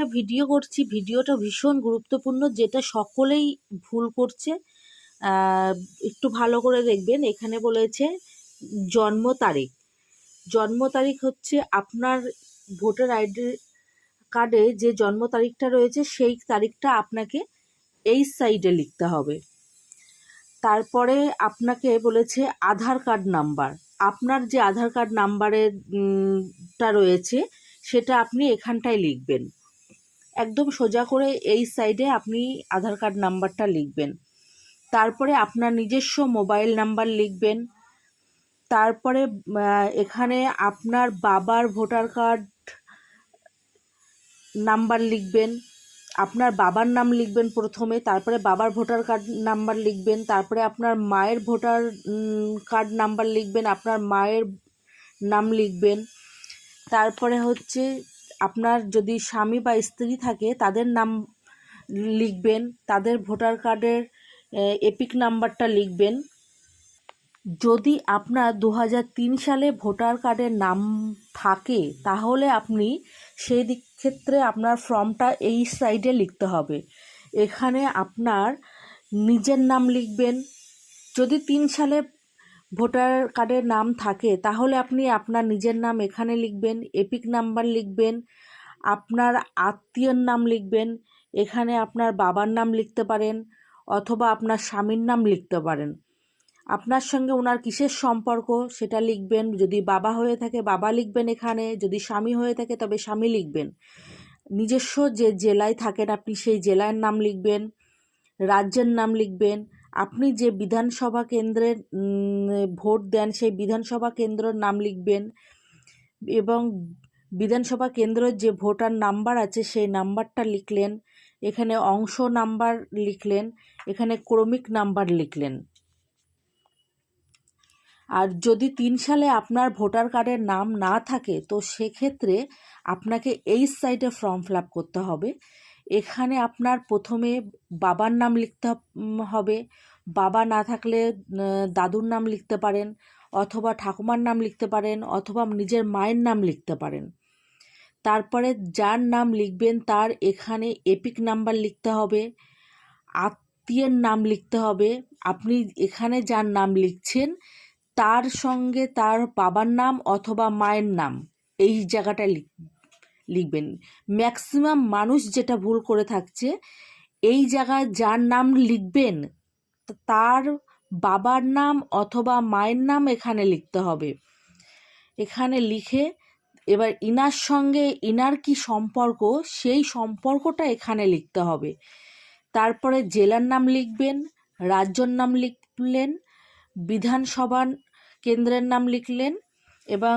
একটা ভিডিও করছি। ভিডিওটা ভীষণ গুরুত্বপূর্ণ, যেটা সকলেই ভুল করছে। একটু ভালো করে দেখবেন। এখানে বলেছে, জন্ম তারিখ। জন্ম তারিখ হচ্ছে আপনার ভোটার আইডি কার্ডে যে জন্ম তারিখটা রয়েছে, সেই তারিখটা আপনাকে এই সাইডে লিখতে হবে। তারপরে আপনাকে বলেছে আধার কার্ড নাম্বার। আপনার যে আধার কার্ড নাম্বারের টা রয়েছে, সেটা আপনি এখানটায় লিখবেন। একদম সোজা করে এই সাইডে আপনি আধার কার্ড নাম্বারটা লিখবেন। তারপরে আপনার নিজস্ব মোবাইল নাম্বার লিখবেন। তারপরে এখানে আপনার বাবার ভোটার কার্ড নাম্বার লিখবেন। আপনার বাবার নাম লিখবেন প্রথমে, তারপরে বাবার ভোটার কার্ড নাম্বার লিখবেন, তারপরে আপনার মায়ের ভোটার কার্ড নাম্বার লিখবেন, আপনার মায়ের নাম লিখবেন। তারপরে হচ্ছে আপনার যদি স্বামী বা স্ত্রী থাকে, তাদের নাম লিখবেন, তাদের ভোটার কার্ডের এপিক নাম্বারটা লিখবেন। যদি আপনার দু হাজার তিন সালে ভোটার কার্ডের নাম থাকে, তাহলে আপনি সেই দিক ক্ষেত্রে আপনার ফর্মটা এই সাইডে লিখতে হবে। এখানে আপনার নিজের নাম লিখবেন। যদি তিন সালে ভোটার কার্ডের নাম থাকে, তাহলে আপনি আপনার নিজের নাম এখানে লিখবেন, এপিক নাম্বার লিখবেন, আপনার আত্মীয়র নাম লিখবেন, এখানে আপনার বাবার নাম লিখতে পারেন, অথবা আপনার স্বামীর নাম লিখতে পারেন। আপনার সঙ্গে ওনার কিসের সম্পর্ক সেটা লিখবেন, যদি বাবা হয়ে থাকে বাবা লিখবেন এখানে, যদি স্বামী হয়ে থাকে তবে স্বামী লিখবেন। নিজস্ব যে জেলায় থাকেন আপনি সেই জেলার নাম লিখবেন, রাজ্যের নাম লিখবেন আপনি যে বিধানসভা কেন্দ্রের ভোট দেন, সেই বিধানসভা কেন্দ্রের নাম লিখবেন এবং বিধানসভা কেন্দ্রের যে ভোটার নাম্বার আছে, সেই নাম্বারটা লিখলেন, এখানে অংশ নাম্বার লিখলেন, এখানে ক্রমিক নাম্বার লিখলেন। আর যদি তিন সালে আপনার ভোটার কার্ডের নাম না থাকে, তো সেক্ষেত্রে আপনাকে এই সাইডে ফর্ম ফিল করতে হবে। এখানে আপনার প্রথমে বাবার নাম লিখতে হবে বাবা না থাকলে দাদুর নাম লিখতে পারেন, অথবা ঠাকুমার নাম লিখতে পারেন, অথবা নিজের মায়ের নাম লিখতে পারেন। তারপরে যার নাম লিখবেন, তার এখানে এপিক নাম্বার লিখতে হবে, আত্মীয়ের নাম লিখতে হবে। আপনি এখানে যার নাম লিখছেন, তার সঙ্গে তার বাবার নাম অথবা মায়ের নাম, এই জায়গাটা লিখ- লিখবেন। ম্যাক্সিমাম মানুষ যেটা ভুল করে থাকছে, এই জায়গায় যার নাম লিখবেন তার বাবার নাম অথবা মায়ের নাম এখানে লিখতে হবে। এখানে লিখে এবার ইনার সঙ্গে ইনার কি সম্পর্ক, সেই সম্পর্কটা এখানে লিখতে হবে। তারপরে জেলার নাম লিখবেন, রাজ্যর নাম লিখলেন বিধানসভা কেন্দ্রের নাম লিখলেন এবং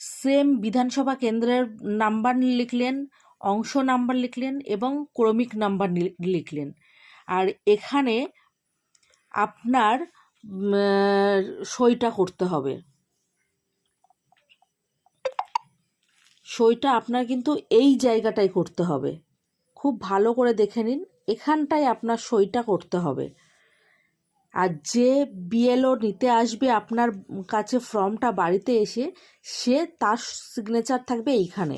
সেম বিধানসভা কেন্দ্রের নাম্বার লিখলেন, অংশ নাম্বার লিখলেন এবং ক্রমিক নাম্বার লিখলেন। আর এখানে আপনার সইটা করতে হবে। সইটা আপনার কিন্তু এই জায়গাটায় করতে হবে। খুব ভালো করে দেখে নিন, এখানটায় আপনার সইটা করতে হবে। আর যে বিএলও নিতে আসবে আপনার কাছে ফর্মটা বাড়িতে এসে, সে তার সিগনেচার থাকবে এইখানে।